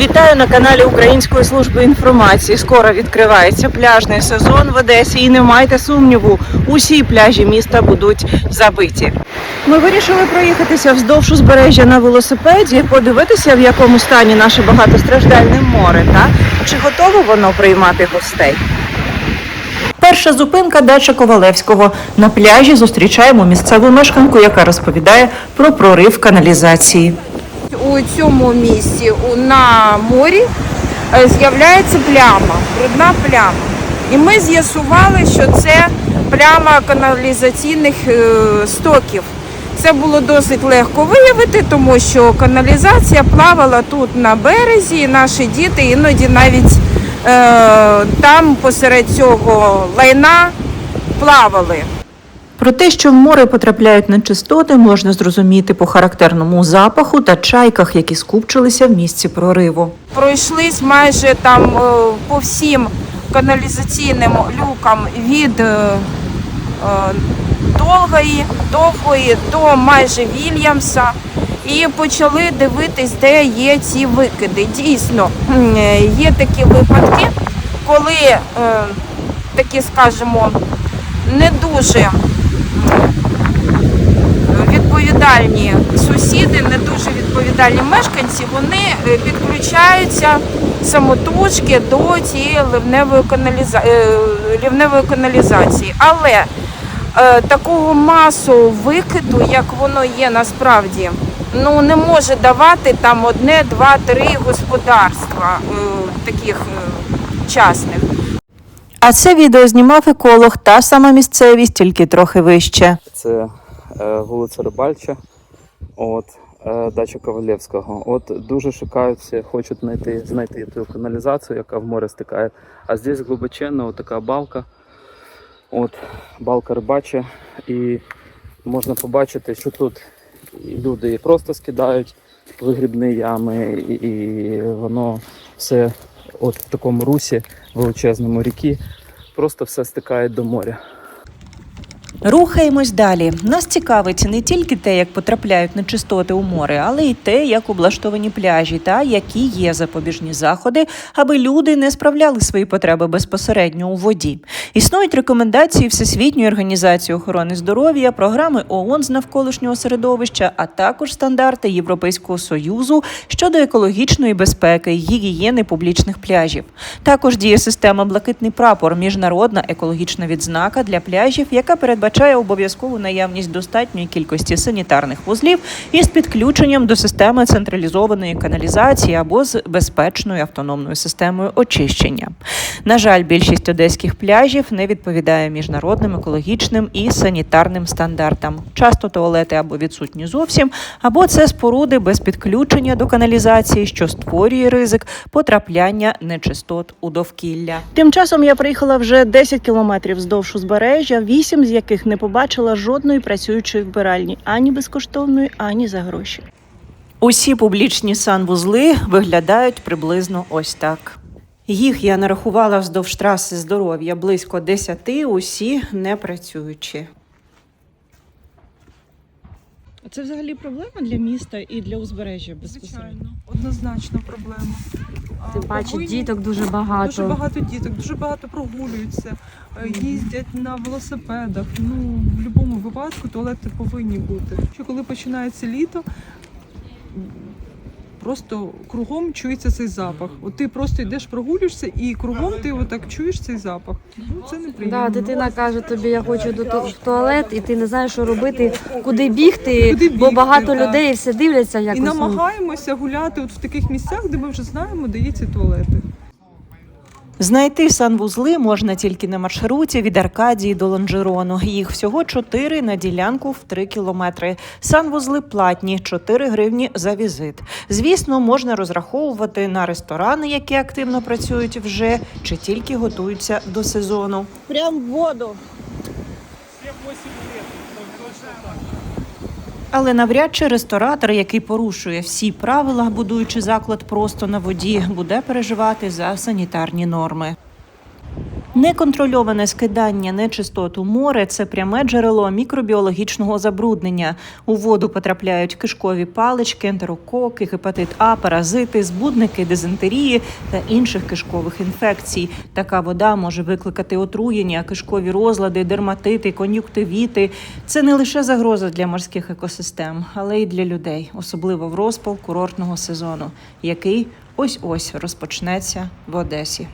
Вітаю на каналі Української служби інформації. Скоро відкривається пляжний сезон в Одесі, і не майте сумніву, усі пляжі міста будуть забиті. Ми вирішили проїхатися вздовж узбережжя на велосипеді, подивитися, в якому стані наше багатостраждальне море, та чи готове воно приймати гостей. Перша зупинка дача Ковалевського. На пляжі зустрічаємо місцеву мешканку, яка розповідає про прорив каналізації. У цьому місці на морі е, з'являється пляма, брудна пляма. І ми з'ясували, що це пляма каналізаційних е, стоків. Це було досить легко виявити, тому що каналізація плавала тут на березі, і наші діти іноді навіть е, там посеред цього лайна плавали. Про те, що в море потрапляють нечистоти, можна зрозуміти по характерному запаху та чайках, які скупчилися в місці прориву. пройшлись майже там е, по всім каналізаційним люкам від е, е, довгої, довгої до майже Вільямса. І почали дивитись, де є ці викиди. Дійсно, є такі випадки, коли такі, скажімо, не дуже відповідальні сусіди, не дуже відповідальні мешканці, вони е, підключаються самотужки до цієї ливневої, каналіза... е, ливневої каналізації. Але е, такого масового викиду, як воно є насправді, ну не може давати там одне, два, три господарства таких частних. А це відео знімав еколог, та сама місцевість, тільки трохи вище. Це е, вулиця Рибальча, от, е, дача Ковалєвського. От дуже шукають всі, хочуть знайти, знайти ту каналізацію, яка в море стикає. А здесь глибоченна така балка. От, балка рибача. І можна побачити, що тут люди і просто скидають вигрібні ями, і, і воно все от в такому русі величезному ріки. Просто все стикає до моря. Рухаємось далі. Нас цікавить не тільки те, як потрапляють нечистоти у море, але й те, як облаштовані пляжі та які є запобіжні заходи, аби люди не справляли свої потреби безпосередньо у воді. Існують рекомендації Всесвітньої організації охорони здоров'я, програми ООН з навколишнього середовища, а також стандарти Європейського союзу щодо екологічної безпеки і гігієни публічних пляжів. Також діє система Блакитний прапор, міжнародна екологічна відзнака для пляжів, яка передбачає обов'язкову наявність достатньої кількості санітарних вузлів із підключенням до системи централізованої каналізації або з безпечною автономною системою очищення. На жаль, більшість одеських пляжів не відповідає міжнародним екологічним і санітарним стандартам. Часто туалети або відсутні зовсім, або це споруди без підключення до каналізації, що створює ризик потрапляння нечистот у довкілля. Тим часом я приїхала вже 10 кілометрів вздовж узбережжя, 8 з яких не побачила жодної працюючої вбиральні ані безкоштовної, ані за гроші. Усі публічні санвузли виглядають приблизно ось так. Їх я нарахувала вздовж траси здоров'я близько 10, усі не працюючі. Це взагалі проблема для міста і для узбережжя безпосередньо. Звичайно, однозначно проблема. Тим паче діток дуже багато. Дуже багато діток, дуже багато прогулюються, е, їздять на велосипедах. Ну, в будь-якому випадку туалети повинні бути. Що коли починається літо, просто кругом чується цей запах. От ти просто йдеш, прогулюєшся, і кругом ти отак чуєш цей запах. Ну, це неприємно. Да, дитина каже тобі, я хочу до ту- в туалет, і ти не знаєш, що робити, куди бігти, Куди бо бігти, багато так. людей все дивляться І якось. ну. намагаємося гуляти от в таких місцях, де ми вже знаємо, де є ці туалети. Знайти санвузли можна тільки на маршруті від Аркадії до Лонжерону. Їх всього чотири на ділянку в 3 кілометри. Санвузли платні 4 гривні за візит. Звісно, можна розраховувати на ресторани, які активно працюють вже, чи тільки готуються до сезону. Прям в воду. Але навряд чи ресторатор, який порушує всі правила, будуючи заклад просто на воді, буде переживати за санітарні норми. Неконтрольоване скидання нечистот у море це пряме джерело мікробіологічного забруднення. У воду потрапляють кишкові палички, ентерококи, гепатит А, паразити, збудники, дизентерії та інших кишкових інфекцій. Така вода може викликати отруєння, кишкові розлади, дерматити, кон'юктивіти. Це не лише загроза для морських екосистем, але й для людей, особливо в розпал курортного сезону, який ось ось розпочнеться в Одесі.